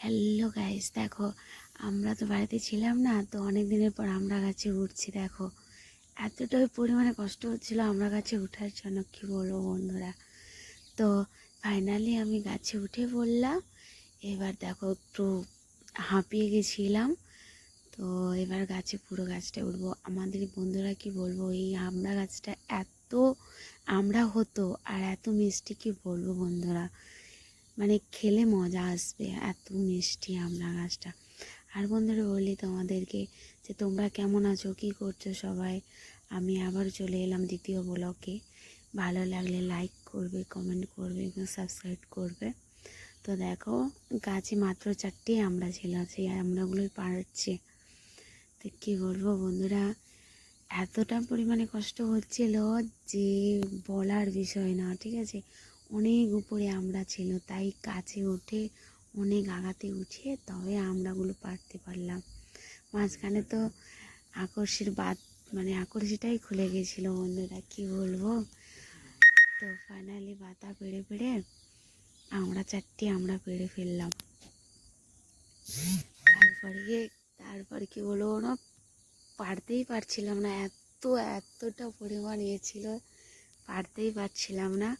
Hello guys দেখো, আমরা তো বাড়িতে ছিলাম না, তো অনেক দিনের পর আমরা গাছে উঠছি, দেখো। এতটাই পরিমাণে কষ্ট হচ্ছিল আমরা গাছে উঠার জন্য, কী বলব বন্ধুরা? তো ফাইনালি আমি গাছে উঠে পড়লাম, এবার দেখো একটু হাঁপিয়ে গেছিলাম। তো এবার গাছে পুরো গাছটা উঠবো। আমাদের বন্ধুরা কি বলব, এই আমরা গাছটা এত আমরা হতো আর এত মিষ্টি কি বলব বন্ধুরা? মানে খেলে মজা আসবে, এত মিষ্টি আমরা গাছটা। আর বন্ধুরা বলি তোমাদেরকে যে তোমরা কেমন আছো, কী করছ সবাই? আমি আবার চলে এলাম দ্বিতীয় ব্লকে। ভালো লাগলে লাইক করবে কমেন্ট করবে, এবং সাবস্ক্রাইব করবে। তো দেখো, গাছে মাত্র চারটে আমরা ছিল, সেই আমরাগুলোই পাড়াচ্ছে। তো কী বলব বন্ধুরা, এতটা পরিমাণে কষ্ট হচ্ছিল যে বলার বিষয় না, ঠিক আছে? অনেক উপরে আমরা ছিল, তাই কাছে উঠে অনেক আগাতে উঠে তবে আমরাগুলো পারতে পারলাম। মাঝখানে তো আকর্ষের বাদ মানে আকর্ষিটাই খুলে গেছিল, বন্ধুরা কি বলব? তো ফাইনালি বাতা পেড়ে পেড়ে আমরা চারটি আমরা পেড়ে ফেললাম। তারপরে তারপর কি বলব না পারতেই পারছিলাম না, এত, এতটা পরিমাণ ইয়ে ছিল, পারতেই পারছিলাম না।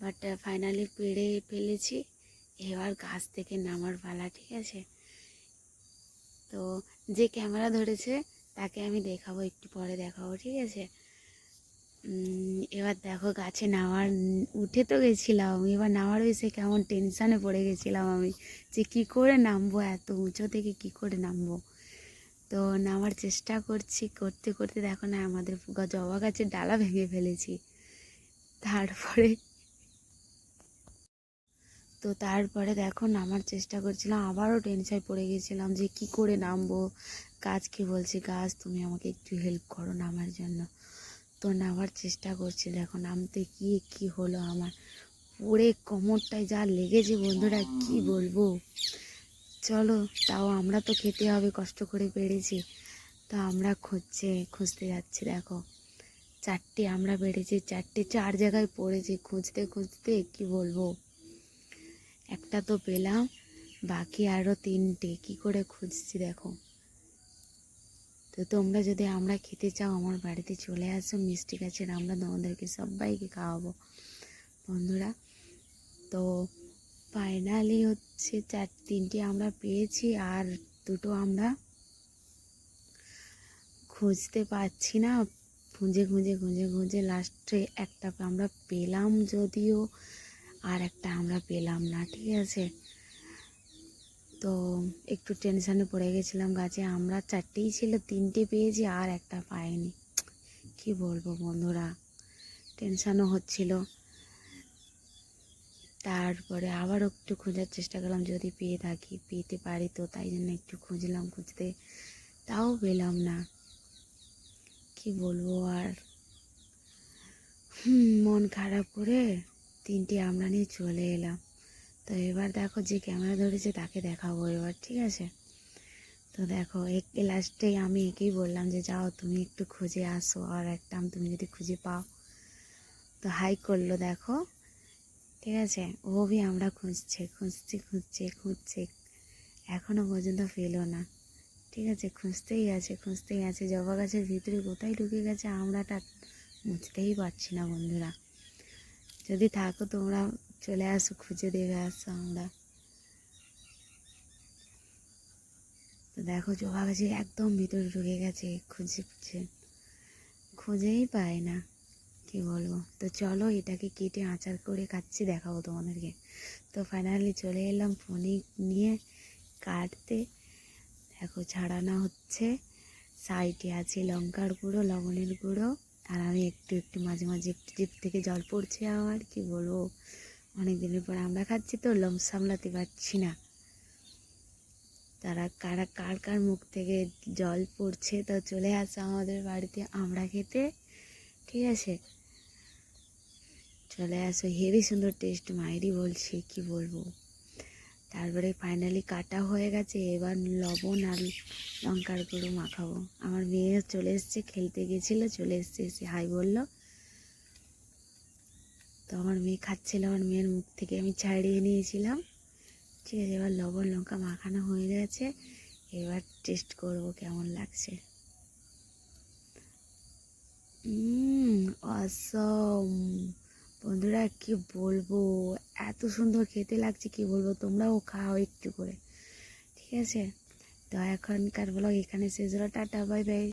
বাট ফাইনালি পেড়ে ফেলেছি। এবার গাছ থেকে নামার পালা, ঠিক আছে? তো যে ক্যামেরা ধরেছে, তাকে আমি দেখাবো, একটু পরে দেখাবো, ঠিক আছে? এবার দেখো গাছে নামার, উঠে তো গেছিলাম, এবার নামার এসে কেমন টেনশানে পড়ে গেছিলাম আমি, যে কী করে নামবো, এত উঁচু থেকে কী করে নামবো? তো নামার চেষ্টা করছি, করতে করতে দেখো না, আমাদের জবা গাছের ডালা ভেঙে ফেলেছি। তারপরে তো তারপরে দেখো নামার চেষ্টা করছিলাম, আবারও টেনশায় পড়ে গেছিলাম যে কি করে নামবো। গাছকে বলছি? গাছ তুমি আমাকে একটু হেল্প করো নামার জন্য। তো নামার চেষ্টা করছি, দেখো নামতে গিয়ে কি হলো আমার। পড়ে কোমরটায় যা লেগেছে বন্ধুরা, কি বলব? চলো, তাও আমরা তো খেতে হবে, কষ্ট করে পেরেছি। তো আমরা খুঁজছে, খুঁজতে যাচ্ছি, দেখো। চারটে আমরা বেড়েছি, চারটে চার জায়গায় পড়েছি, খুঁজতে খুঁজতে কি বলব? একটা তো পেলাম, বাকি আরও তিনটে। কি করে খুঁজছি দেখো। তো তোমরা যদি আমরা খেতে চাও, আমার বাড়িতে চলে আসো, মিষ্টি গাছের আমরা তোমাদেরকে সবাইকে খাওয়াবো। বন্ধুরা, তো ফাইনালি হচ্ছে চার, তিনটে আমরা পেয়েছি, আর দুটো আমরা খুঁজতে পারছি না। খুঁজে খুঁজে খুঁজে খুঁজে লাস্টে একটা আমরা পেলাম যদিও আর একটা আমরা পেলাম না, ঠিক আছে? তো একটু টেনশানে পড়ে গেছিলাম গাছে। আমরা চারটেই ছিল, তিনটে পেয়েছি, আর একটা পাইনি। কি বলব বন্ধুরা টেনশানও হচ্ছিল। তারপরে আবার একটু খোঁজার চেষ্টা করলাম, যদি পেয়ে থাকি, পেতে পারি তো, তাই জন্য একটু খুঁজলাম খুঁজতে, তাও পেলাম না। কি বলব আর? মন খারাপ করে তিনটে আমরা নিয়ে চলে এলাম। তো এবার দেখো যে ক্যামেরা ধরেছে, তাকে দেখাবো এবার, ঠিক আছে? তো দেখো, এক লাস্টেই আমি একেই বললাম যে, যাও, তুমি একটু খুঁজে আসো, আর একটা আম তুমি যদি খুঁজে পাও। তো হাই করল, দেখো, ঠিক আছে? ও ভি আমরা খুঁজছে খুঁজছে খুঁজছে খুঁজছে। এখনও পর্যন্ত পেল না। ঠিক আছে, খুঁজতেই আছে খুঁজতেই আছে। জবা গাছের ভিতরে কোথায় ঢুকে গেছে, আমরাটা বুঝতেই পারছি না, বন্ধুরা। যদি থাকো তোমরা চলে আসো, খুঁজে দেবে আসো আমরা। তো দেখো, জবা গাছে একদম ভিতরে ঢুকে গেছে, খুঁজে খুঁজে। খুঁজেই পায় না, কি বলব? তো চলো এটাকে কেটে আচার করে কাটছি, দেখাবো তোমাদেরকে। তো ফাইনালি চলে এলাম ফোনে নিয়ে কাটতে। দেখো, ছাড়ানো হচ্ছে। সাইডে আছে লঙ্কার গুঁড়ো, লবণের গুঁড়ো। আর আমি একটু একটু মাঝে মাঝে একটু জিপ থেকে জল পড়ছে আমার কি বলব? অনেক দিনের পর আমরা খাচ্ছি তো, লোম সামলাতে পারছি না। তারা কারা, কার কার মুখ থেকে জল পড়ছে তো চলে আসে আমাদের বাড়িতে, আমরা খেতে, ঠিক আছে? চলে আসো, হেভি সুন্দর টেস্ট মায়েরই বলছি, কি বলব? তারপরে ফাইনালি কাটা হয়ে গেছে, এবার লবণ আর লঙ্কার গুঁড়ো মাখাবো। আমার মেয়ে চলে এসছে, খেলতে গেছিল, চলে এসছে, এসে হাই বলল। তো আমার মেয়ে খাচ্ছিল, আমার মেয়ের মুখ থেকে আমি ছাড়িয়ে নিয়েছিলাম। ঠিক আছে, এবার লবণ, লঙ্কা মাখানো হয়ে গেছে। এবার টেস্ট করব কেমন লাগছে। অসম কি বলব? এত সুন্দর খেতে লাগছে, কি বলব? তোমরাও খাও একটু করে। ঠিক আছে? তো এখনকার ব্লগ এখানে শেষ হলো, টাটা বাই বাই